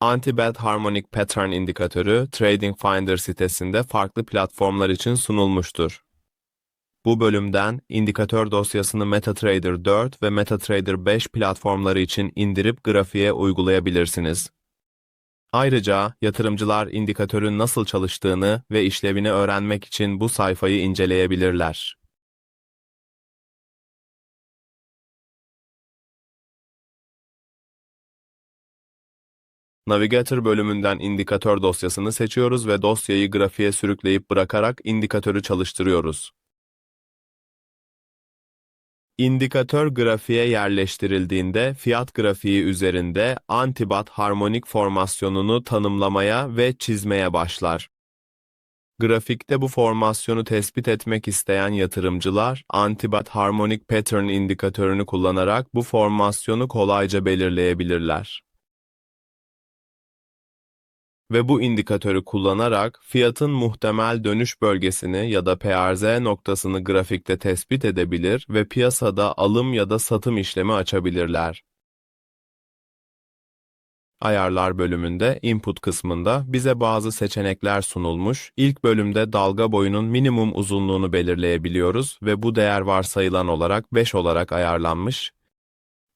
Anti-Bad Harmonic Pattern indikatörü Trading Finder sitesinde farklı platformlar için sunulmuştur. Bu bölümden indikatör dosyasını MetaTrader 4 ve MetaTrader 5 platformları için indirip grafiğe uygulayabilirsiniz. Ayrıca yatırımcılar indikatörün nasıl çalıştığını ve işlevini öğrenmek için bu sayfayı inceleyebilirler. Navigator bölümünden indikatör dosyasını seçiyoruz ve dosyayı grafiğe sürükleyip bırakarak indikatörü çalıştırıyoruz. İndikatör grafiğe yerleştirildiğinde fiyat grafiği üzerinde antibat harmonik formasyonunu tanımlamaya ve çizmeye başlar. Grafikte bu formasyonu tespit etmek isteyen yatırımcılar, antibat harmonik pattern indikatörünü kullanarak bu formasyonu kolayca belirleyebilirler ve bu indikatörü kullanarak fiyatın muhtemel dönüş bölgesini ya da PRZ noktasını grafikte tespit edebilir ve piyasada alım ya da satım işlemi açabilirler. Ayarlar bölümünde input kısmında bize bazı seçenekler sunulmuş. İlk bölümde dalga boyunun minimum uzunluğunu belirleyebiliyoruz ve bu değer varsayılan olarak 5 olarak ayarlanmış.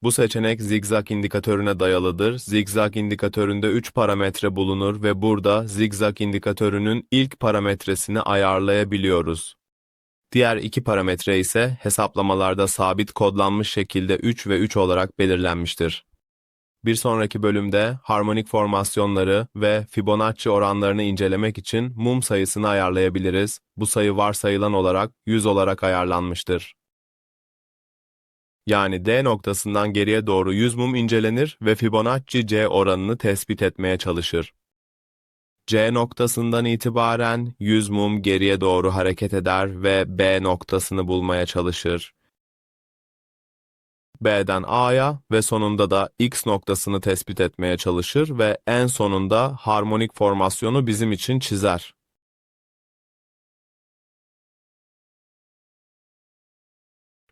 Bu seçenek zigzag indikatörüne dayalıdır. Zigzag indikatöründe 3 parametre bulunur ve burada zigzag indikatörünün ilk parametresini ayarlayabiliyoruz. Diğer iki parametre ise hesaplamalarda sabit kodlanmış şekilde 3 ve 3 olarak belirlenmiştir. Bir sonraki bölümde harmonik formasyonları ve Fibonacci oranlarını incelemek için mum sayısını ayarlayabiliriz. Bu sayı varsayılan olarak 100 olarak ayarlanmıştır. Yani D noktasından geriye doğru 100 mum incelenir ve Fibonacci C oranını tespit etmeye çalışır. C noktasından itibaren 100 mum geriye doğru hareket eder ve B noktasını bulmaya çalışır. B'den A'ya ve sonunda da X noktasını tespit etmeye çalışır ve en sonunda harmonik formasyonu bizim için çizer.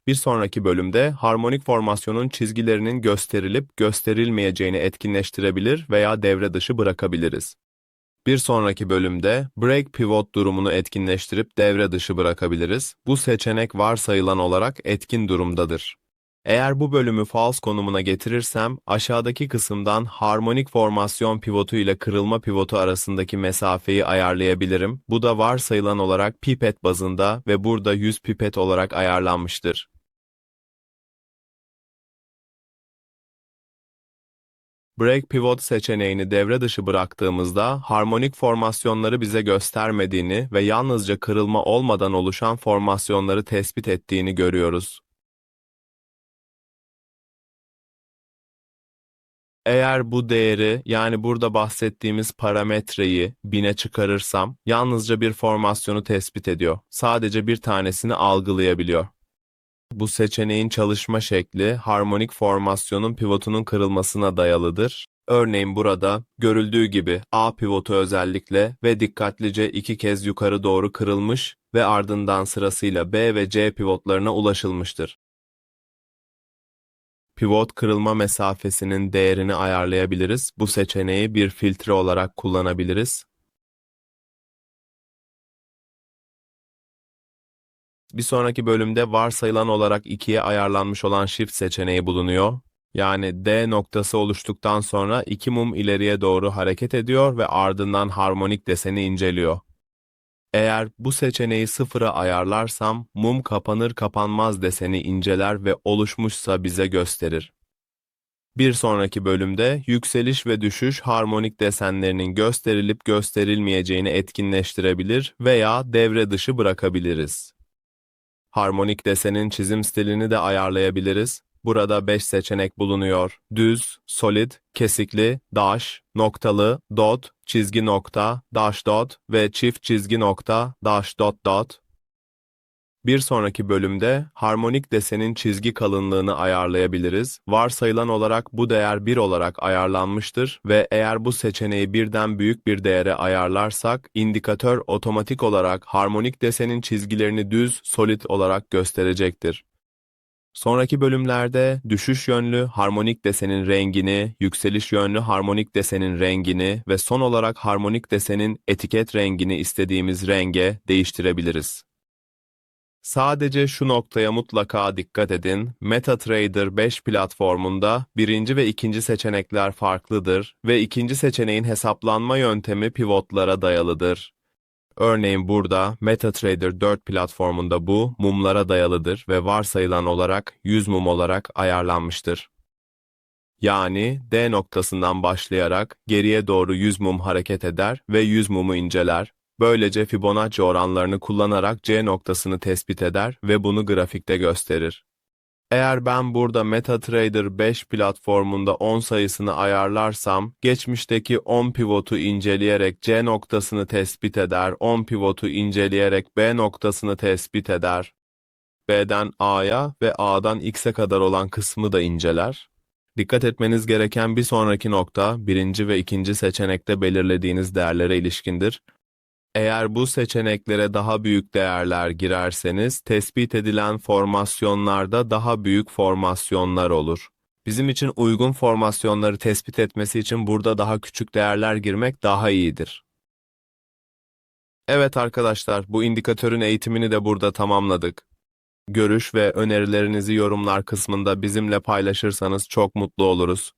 Bir sonraki bölümde harmonik formasyonun çizgilerinin gösterilip gösterilmeyeceğini etkinleştirebilir veya devre dışı bırakabiliriz. Bir sonraki bölümde break pivot durumunu etkinleştirip devre dışı bırakabiliriz. Bu seçenek varsayılan olarak etkin durumdadır. Eğer bu bölümü false konumuna getirirsem aşağıdaki kısımdan harmonik formasyon pivotu ile kırılma pivotu arasındaki mesafeyi ayarlayabilirim. Bu da varsayılan olarak pipet bazında ve burada 100 pipet olarak ayarlanmıştır. Break Pivot seçeneğini devre dışı bıraktığımızda harmonik formasyonları bize göstermediğini ve yalnızca kırılma olmadan oluşan formasyonları tespit ettiğini görüyoruz. Eğer bu değeri yani burada bahsettiğimiz parametreyi bine çıkarırsam yalnızca bir formasyonu tespit ediyor. Sadece bir tanesini algılayabiliyor. Bu seçeneğin çalışma şekli harmonik formasyonun pivotunun kırılmasına dayalıdır. Örneğin burada görüldüğü gibi A pivotu özellikle ve dikkatlice iki kez yukarı doğru kırılmış ve ardından sırasıyla B ve C pivotlarına ulaşılmıştır. Pivot kırılma mesafesinin değerini ayarlayabiliriz. Bu seçeneği bir filtre olarak kullanabiliriz. Bir sonraki bölümde varsayılan olarak ikiye ayarlanmış olan shift seçeneği bulunuyor. Yani D noktası oluştuktan sonra iki mum ileriye doğru hareket ediyor ve ardından harmonik deseni inceliyor. Eğer bu seçeneği sıfıra ayarlarsam mum kapanır kapanmaz deseni inceler ve oluşmuşsa bize gösterir. Bir sonraki bölümde yükseliş ve düşüş harmonik desenlerinin gösterilip gösterilmeyeceğini etkinleştirebilir veya devre dışı bırakabiliriz. Harmonik desenin çizim stilini de ayarlayabiliriz. Burada 5 seçenek bulunuyor. Düz, solid, kesikli, dash, noktalı, dot, çizgi nokta, dash dot ve çift çizgi nokta, dash dot dot. Bir sonraki bölümde harmonik desenin çizgi kalınlığını ayarlayabiliriz. Varsayılan olarak bu değer 1 olarak ayarlanmıştır ve eğer bu seçeneği birden büyük bir değere ayarlarsak indikatör otomatik olarak harmonik desenin çizgilerini düz, solid olarak gösterecektir. Sonraki bölümlerde düşüş yönlü harmonik desenin rengini, yükseliş yönlü harmonik desenin rengini ve son olarak harmonik desenin etiket rengini istediğimiz renge değiştirebiliriz. Sadece şu noktaya mutlaka dikkat edin. MetaTrader 5 platformunda birinci ve ikinci seçenekler farklıdır ve ikinci seçeneğin hesaplanma yöntemi pivotlara dayalıdır. Örneğin burada MetaTrader 4 platformunda bu mumlara dayalıdır ve varsayılan olarak 100 mum olarak ayarlanmıştır. Yani D noktasından başlayarak geriye doğru 100 mum hareket eder ve 100 mumu inceler. Böylece Fibonacci oranlarını kullanarak C noktasını tespit eder ve bunu grafikte gösterir. Eğer ben burada MetaTrader 5 platformunda 10 sayısını ayarlarsam, geçmişteki 10 pivotu inceleyerek C noktasını tespit eder, 10 pivotu inceleyerek B noktasını tespit eder. B'den A'ya ve A'dan X'e kadar olan kısmı da inceler. Dikkat etmeniz gereken bir sonraki nokta, birinci ve ikinci seçenekte belirlediğiniz değerlere ilişkindir. Eğer bu seçeneklere daha büyük değerler girerseniz, tespit edilen formasyonlarda daha büyük formasyonlar olur. Bizim için uygun formasyonları tespit etmesi için burada daha küçük değerler girmek daha iyidir. Evet arkadaşlar, bu indikatörün eğitimini de burada tamamladık. Görüş ve önerilerinizi yorumlar kısmında bizimle paylaşırsanız çok mutlu oluruz.